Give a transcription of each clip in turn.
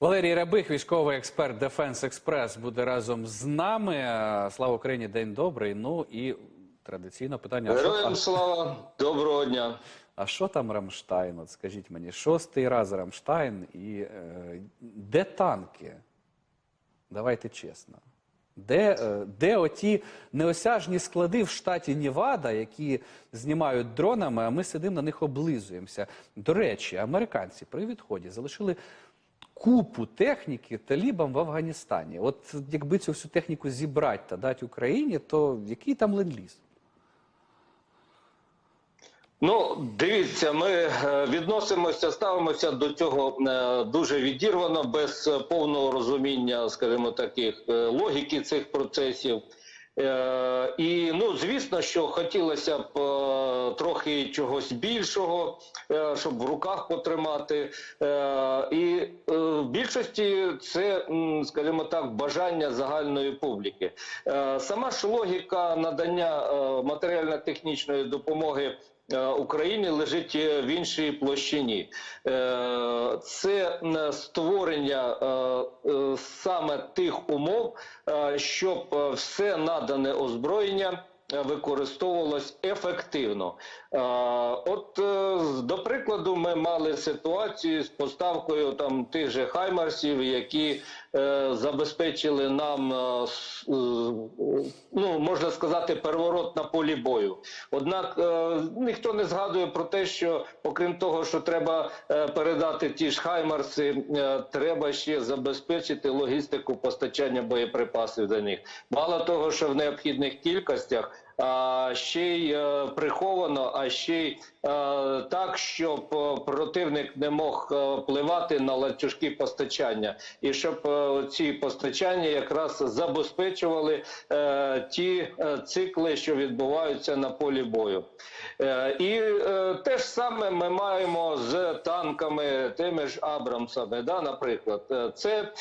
Валерій Рябих, військовий експерт Дефенс Експрес, буде разом з нами. Слава Україні, день добрий. Ну і традиційне питання: Героям слава, доброго дня. а що там Рамштайн? От скажіть мені, шостий раз Рамштайн і е, де танки? Давайте чесно. Де, е, де оті неосяжні склади в штаті Нівада, які знімають дронами, а ми сидимо на них облизуємося. До речі, американці при відході залишили купу техніки талібам в Афганістані. От якби цю всю техніку зібрати та дати Україні, то який там ленд-ліз? Ну, дивіться, ми е, відносимося, ставимося до цього е, дуже відірвано, без е, повного розуміння, скажімо, таких логіки цих процесів. Е, І ну, звісно, що хотілося б е, трохи чогось більшого, е, щоб в руках потримати. І в більшості це, скажімо так, бажання загальної публіки. Сама ж логіка надання матеріально-технічної допомоги. Е, Україні лежить е, в іншій площині. Е, Це створення саме тих умов, щоб все надане озброєння використовувалось ефективно. От, до прикладу, ми мали ситуацію з поставкою там тих же хаймарсів, які забезпечили нам, е, е, ну можна сказати, переворот на полі бою. Однак е, ніхто не згадує про те, що окрім того, що треба е, передати ті ж хаймарси, е, треба ще забезпечити логістику постачання боєприпасів до них. Мало того, що в необхідних кількостях. А ще й е, приховано, а ще й е, так, щоб е, противник не мог впливати на ланцюжки постачання, і щоб ці постачання якраз забезпечували ті цикли, що відбуваються на полі бою. І те ж саме ми маємо з танками, тими ж Абрамсами, да, наприклад, це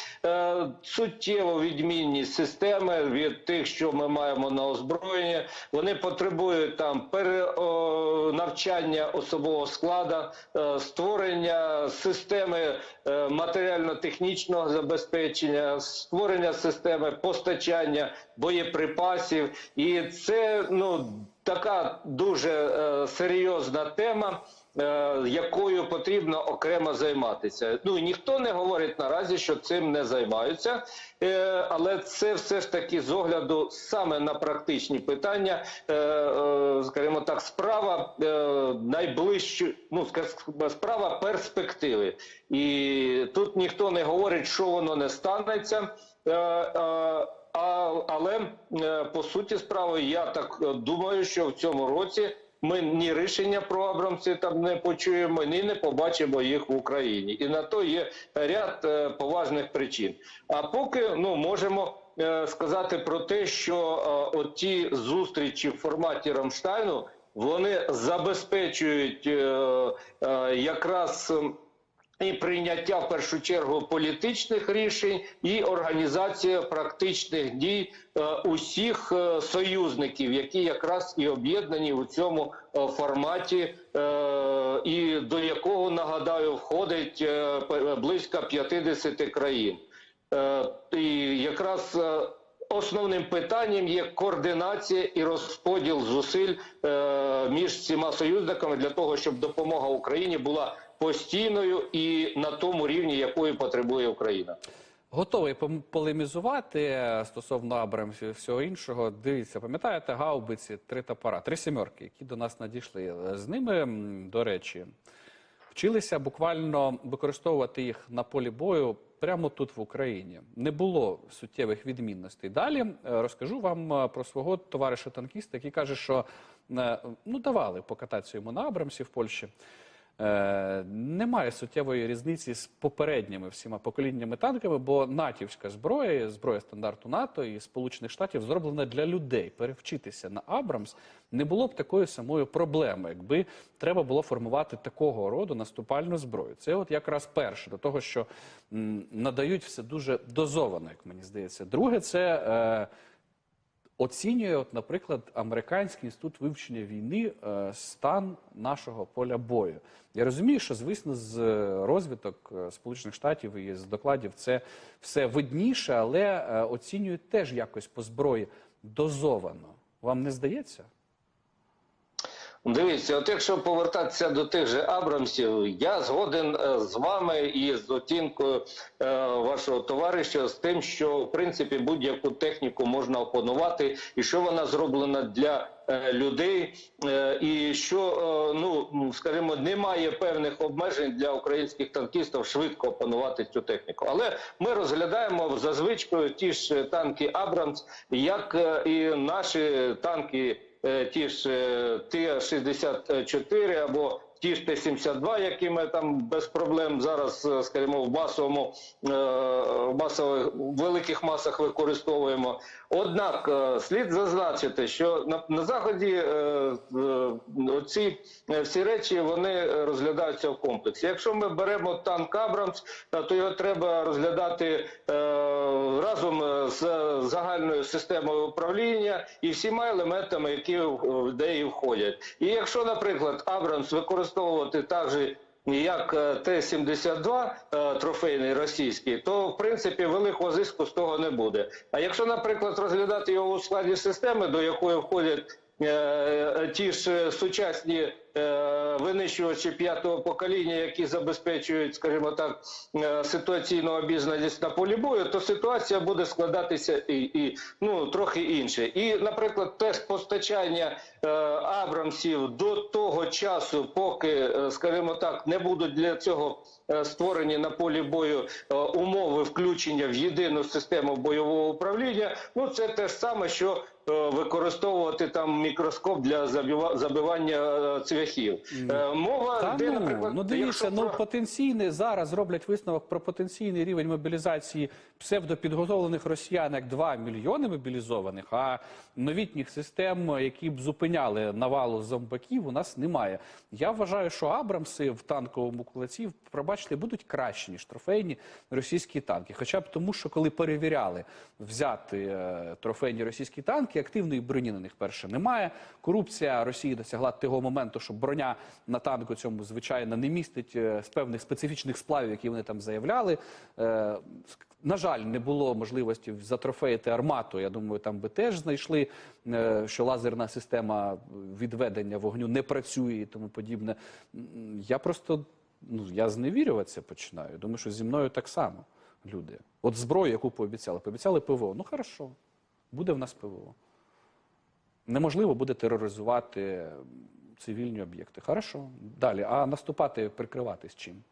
суттєво відмінні системи від тих, що ми маємо на озброєнні. Вони потребують там перенавчання особового складу, е, створення системи е, матеріально-технічного забезпечення, створення системи постачання боєприпасів, і це ну така дуже е, серйозна тема. Е, Якою потрібно окремо займатися. Ну ніхто не говорить наразі, що цим не займаються, е, але це все ж таки з огляду саме на практичні питання, е, скажімо так, справа найближчу, ну справа перспективи. І тут ніхто не говорить, що воно не станеться. Але по суті справи, я так думаю, що в цьому році ми ні рішення про Абрамси там не почуємо, ні не побачимо їх в Україні. І на то є ряд е, поважних причин. А поки ну можемо е, сказати про те, що е, от зустрічі в форматі Рамштайну вони забезпечують е, е, якраз. І прийняття в першу чергу політичних рішень, і організація практичних дій е, усіх е, союзників, які якраз і об'єднані у цьому е, форматі, і до якого нагадаю входить близько 50 країн. І якраз основним питанням є координація і розподіл зусиль між всіма союзниками для того, щоб допомога Україні була постійною і на тому рівні, якої потребує Україна. Готовий полемізувати е, стосовно Абрамсів всього іншого. Дивіться, пам'ятаєте, гаубиці, три топора, три сімерки, які до нас надійшли. З ними, до речі, вчилися буквально використовувати їх на полі бою прямо тут в Україні. Не було суттєвих відмінностей. Далі е, розкажу вам е, про свого товариша танкіста, який каже, що е, ну давали покататися йому на Абрамсі в Польщі. Е, Немає суттєвої різниці з попередніми всіма поколіннями танками, бо натівська зброя, зброя стандарту НАТО і Сполучених Штатів зроблена для людей. Перевчитися на Абрамс не було б такої самої проблеми, якби треба було формувати такого роду наступальну зброю. Це от якраз перше до того, що надають все дуже дозовано, як мені здається. Друге, це. Е, оцінює, от, наприклад, Американський інститут вивчення війни е, стан нашого поля бою. Я розумію, що звісно, з е, розвиток е, Сполучених Штатів і з докладів це все видніше, але оцінюють теж якось по зброї дозовано. Вам не здається? Дивіться, от якщо повертатися до тих же Абрамсів, я згоден е, з вами і з оцінкою е, вашого товариша з тим, що в принципі будь-яку техніку можна опанувати, і що вона зроблена для е, людей, і що ну скажімо, немає певних обмежень для українських танкістів швидко опанувати цю техніку. Але ми розглядаємо за звичкою ті ж танки Абрамс, як і наші танки ті ж е, Т-64 або ті ж Т-72, які ми там без проблем зараз, е, скажімо, в масовому е, в масових великих масах використовуємо. Однак е, слід зазначити, що на, на заході е, е, ці всі речі вони розглядаються в комплексі. Якщо ми беремо танк Абрамс, е, то його треба розглядати е, разом з загальною системою управління і всіма елементами, які в неї входять. І якщо, наприклад, Абрамс використовувати так же. Як е, Т-72 е, трофейний російський, то в принципі великого зиску з того не буде. А якщо, наприклад, розглядати його у складі системи, до якої входять ті ж сучасні е, винищувачі п'ятого покоління, які забезпечують, скажімо так, е, ситуаційну обізнаність на полі бою, то ситуація буде складатися і, і ну трохи інше. І, наприклад, теж постачання е, Абрамсів до того часу, поки, е, скажімо так, не будуть для цього е, створені на полі бою е, умови включення в єдину систему бойового управління. Ну це те ж саме, що е, використовувати там мікроскоп для забива- забивання е, цвяхів. Е, Мова Та де, ну, наприклад, ну дивіться, якщо ну потенційний зараз роблять висновок про потенційний рівень мобілізації псевдопідготовлених росіян як 2 мільйони мобілізованих, а новітніх систем, які б зупиняли навалу зомбаків, у нас немає. Я вважаю, що Абрамси в танковому кулаці, пробачте, будуть кращі, ніж трофейні російські танки. Хоча б тому, що коли перевіряли взяти е, трофейні російські танки, активної броні на них перше немає. Корупція Росії досягла того моменту, що броня на танку цьому звичайно не містить е, з певних специфічних сплавів, які вони там заявляли. Е, На жаль, не було можливості затрофеїти армату. Я думаю, там би теж знайшли, е, що лазерна система відведення вогню не працює і тому подібне. Я просто ну я зневірюватися починаю. Думаю, що зі мною так само люди. От зброю, яку пообіцяли, пообіцяли ПВО. Ну хорошо, буде в нас ПВО. Неможливо буде тероризувати цивільні об'єкти. Хорошо. Далі. А наступати, прикриватись чим?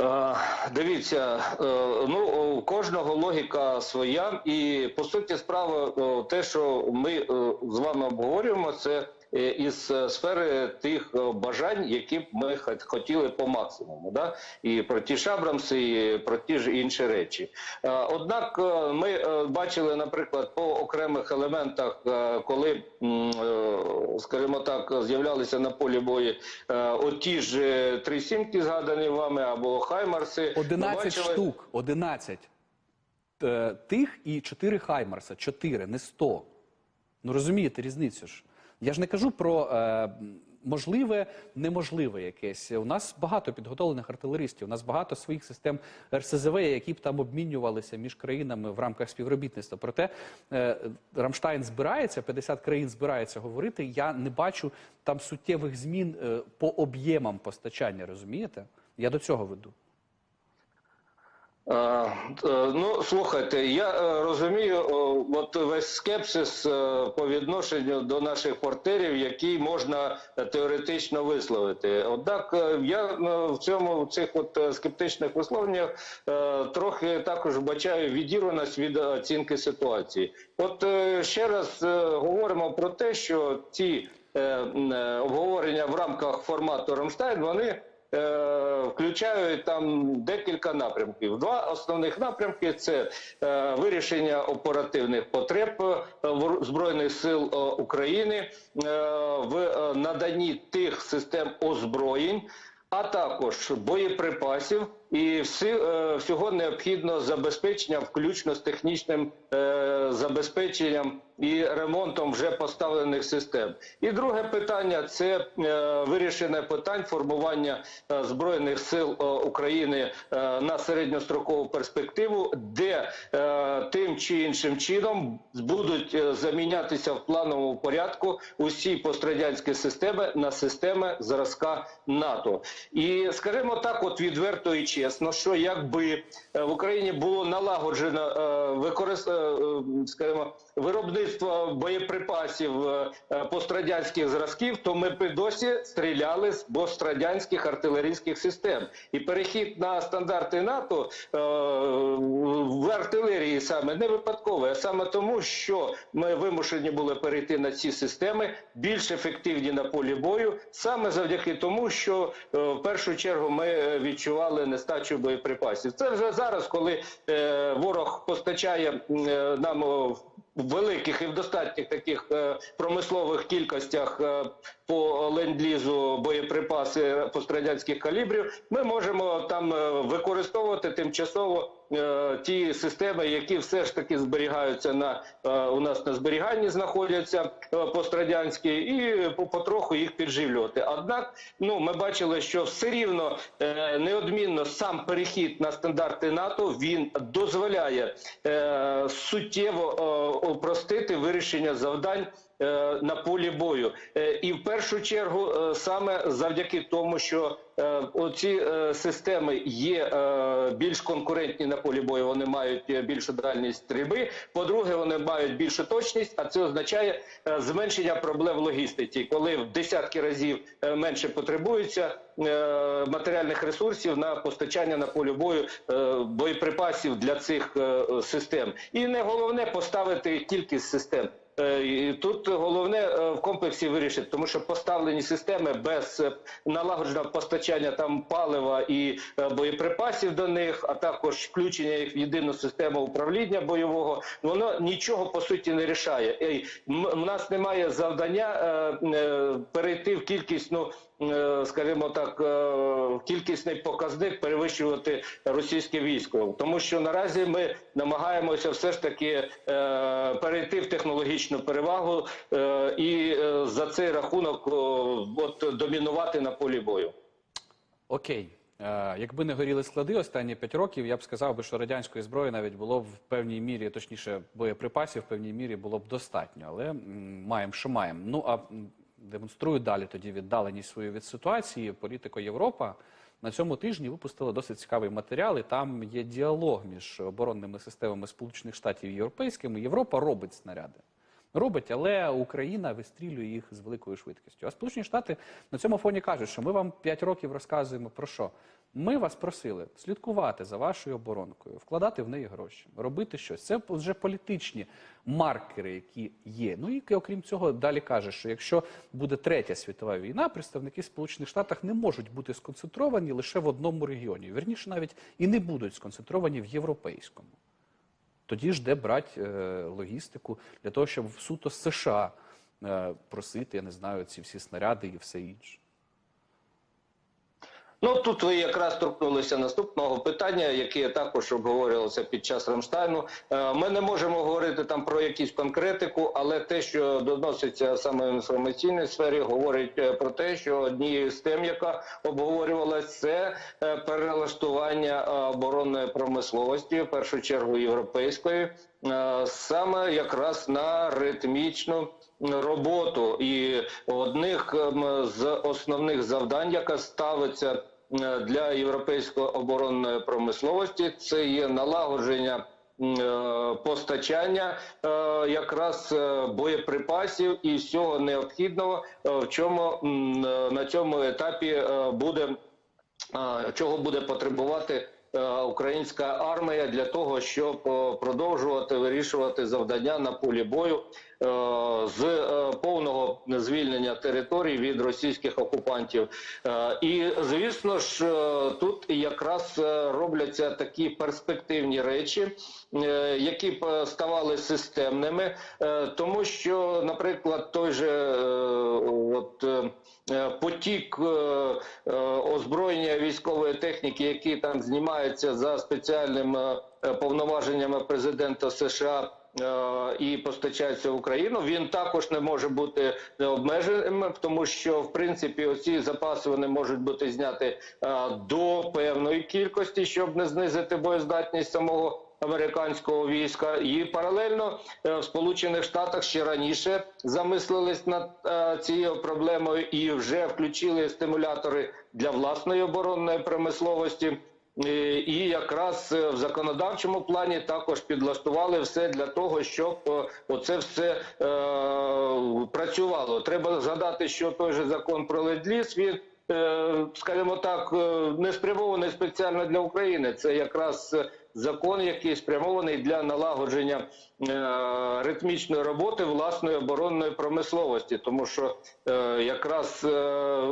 Е, Дивіться, е, ну у кожного логіка своя, і по суті справи е, те, що ми е, з вами обговорюємо, це із е, сфери тих е, бажань, які б ми хотіли по максимуму. Да? І про ті ж Абрамси, і про ті ж інші речі. Е, Однак е, ми е, бачили, наприклад, по окремих елементах, е, коли, е, скажімо так, з'являлися на полі бою е, оті ж е, три сімки, згадані вами, або Хаймарси. Ми 11 бачили- штук. 11 Е, тих і 4 Хаймарса. 4, не 100. Ну розумієте різницю ж. Я ж не кажу про е, можливе, неможливе якесь. У нас багато підготовлених артилеристів, у нас багато своїх систем РСЗВ, які б там обмінювалися між країнами в рамках співробітництва. Проте е, Рамштайн збирається, 50 країн збирається говорити. Я не бачу там суттєвих змін е, по об'ємам постачання, розумієте? Я до цього веду. Е, е, Ну, слухайте, я е, розумію, от весь скепсис по відношенню до наших портерів, який можна теоретично висловити. Однак я в цьому в цих от скептичних висловленнях трохи також бачаю відірваність від оцінки ситуації. От ще раз говоримо про те, що ці обговорення в рамках формату Рамштайн, вони включають там декілька напрямків. Два основних напрямки це е, вирішення оперативних потреб е, Збройних сил е, України е, в е, наданні тих систем озброєнь. А також боєприпасів і всі, е, всього необхідного забезпечення, включно з технічним е, забезпеченням і ремонтом вже поставлених систем. І друге питання це е, вирішення питань формування збройних сил України на середньострокову перспективу, де тим чи іншим чином будуть замінятися в плановому порядку усі пострадянські системи на системи зразка НАТО. І скажімо так, от відверто і чесно, що якби е, в Україні було налагоджено е, використ... е, скажімо, виробництво боєприпасів пострадянських зразків, то ми б досі стріляли з пострадянських артилерійських систем. І перехід на стандарти НАТО в артилерії саме не випадковий, а саме тому, що ми вимушені були перейти на ці системи більш ефективні на полі бою, саме завдяки тому, що в першу чергу ми відчували нестачу боєприпасів. Це вже зараз, коли е, ворог постачає е, нам о, в великих і в достатніх таких е, промислових кількостях е, по ленд-лізу боєприпаси пострадянських калібрів, ми можемо там е, використовувати тимчасово е, ті системи, які все ж таки зберігаються на е, у нас на зберіганні, знаходяться е, пострадянські, і по- потроху їх підживлювати. Однак, ну ми бачили, що все рівно неодмінно сам перехід на стандарти НАТО він дозволяє суттєво е, упростити вирішення завдань на полі бою. Е, І в першу чергу е, саме завдяки тому, що е, оці е, системи є е, більш конкурентні на полі бою, вони мають е, більшу дальність стрільби. По-друге, вони мають більшу точність, а це означає е, зменшення проблем в логістиці, коли в десятки разів е, менше потребується е, матеріальних ресурсів на постачання на полі бою е, боєприпасів для цих е, систем. І не головне поставити кількість систем. Е, Тут головне е, в комплексі вирішити, тому що поставлені системи без е, налагодженого постачання там палива і боєприпасів до них, а також включення їх в єдину систему управління бойового, воно нічого по суті не рішає. У нас немає завдання перейти в кількість, ну скажімо так, е, кількісний показник перевищувати російське військо, тому що наразі ми намагаємося все ж таки е, перейти в технологічну перевагу е, і е, за цей рахунок от домінувати на полі бою. Окей. Е, Якби не горіли склади останні п'ять років, я б сказав би, що радянської зброї навіть було б в певній мірі, точніше, боєприпасів в певній мірі було б достатньо. Але маємо, що маємо. Ну а демонструю далі тоді віддаленість свою від ситуації. Політико Європа на цьому тижні випустила досить цікавий матеріал. І там є діалог між оборонними системами Сполучених Штатів і європейськими. Європа робить снаряди. Робить, але Україна вистрілює їх з великою швидкістю. А Сполучені Штати на цьому фоні кажуть, що ми вам 5 років розказуємо про що. Ми вас просили слідкувати за вашою оборонкою, вкладати в неї гроші, робити щось. Це вже політичні маркери, які є. Ну і окрім цього, далі каже, що якщо буде третя світова війна, представники Сполучених Штатів не можуть бути сконцентровані лише в одному регіоні. Вірніше, навіть і не будуть сконцентровані в європейському. Тоді ж де брати е, логістику для того, щоб в суто США е, просити, я не знаю, ці всі снаряди і все інше. Ну тут ви якраз торкнулися наступного питання, яке також обговорювалося під час Рамштайну. Е, Ми не можемо говорити там про якусь конкретику, але те, що доноситься саме в інформаційній сфері, говорить е, про те, що однією з тем, яка обговорювалась, це е, перелаштування оборонної промисловості, в першу чергу європейської, саме якраз на ритмічну роботу. І одних ем, з основних завдань, яка ставиться для європейської оборонної промисловості, це є налагодження е, постачання е, якраз е, боєприпасів і всього необхідного, е, в чому е, на цьому етапі е, буде чого буде потребувати е, українська армія для того, щоб е, продовжувати вирішувати завдання на полі бою. З е, повного звільнення територій від російських окупантів. Е, І звісно ж, е, тут якраз е, робляться такі перспективні речі, е, які б ставали системними, е, тому що, наприклад, той же е, от. е, е, Потік е, е, озброєння військової техніки, які там знімаються за спеціальним е, повноваженнями президента США е, і постачаються в Україну, він також не може бути обмеженим, тому що в принципі оці запаси вони можуть бути зняті е, до певної кількості, щоб не знизити боєздатність самого американського війська, і паралельно е, в Сполучених Штатах ще раніше замислились над е, цією проблемою і вже включили стимулятори для власної оборонної промисловості. Е, І якраз е, в законодавчому плані також підлаштували все для того, щоб е, оце все е, працювало. Треба згадати, що той же закон про ленд-ліз, він, скажімо так, не спрямований спеціально для України. Це якраз закон, який спрямований для налагодження е, ритмічної роботи власної оборонної промисловості, тому що е, якраз е,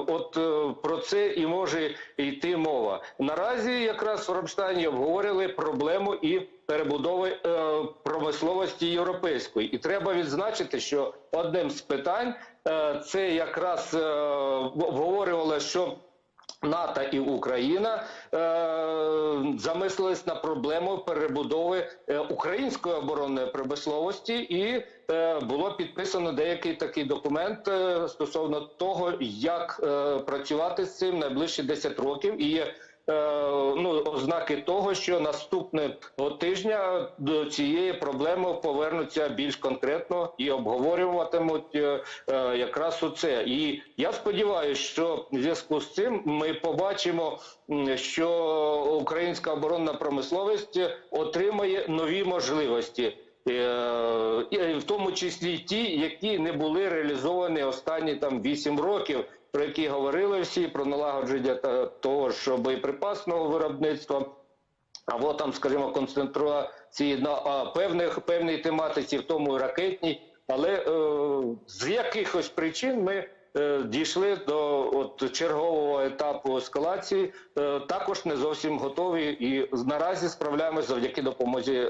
от про це і може йти мова. Наразі якраз в Рамштайні обговорили проблему і перебудови промисловості європейської, і треба відзначити, що одним з питань це якраз е, обговорювали, що НАТО і Україна е, замислились на проблему перебудови е, української оборонної промисловості, і е, було підписано деякий такий документ е, стосовно того, як е, працювати з цим найближчі 10 років. І є ну, ознаки того, що наступного тижня до цієї проблеми повернуться більш конкретно і обговорюватимуть е, е, якраз оце. І я сподіваюся, що в зв'язку з цим ми побачимо, що українська оборонна промисловість отримає нові можливості. Е, в тому числі ті, які не були реалізовані останні там 8 років, про які говорили всі, про налагодження того ж боєприпасного виробництва, або там, скажімо, концентрації на певних певній тематиці, в тому і ракетній. Але е, з якихось причин ми дійшли до от чергового етапу ескалації. Е, також не зовсім готові і наразі справляємося завдяки допомозі е,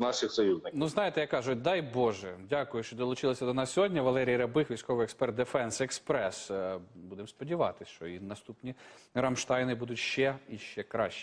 наших союзників. Ну, знаєте, як кажуть, дай Боже. Дякую, що долучилися до нас сьогодні. Валерій Рябих, військовий експерт Дефенс Експрес. Е, Будемо сподіватися, що і наступні Рамштайни будуть ще і ще кращі.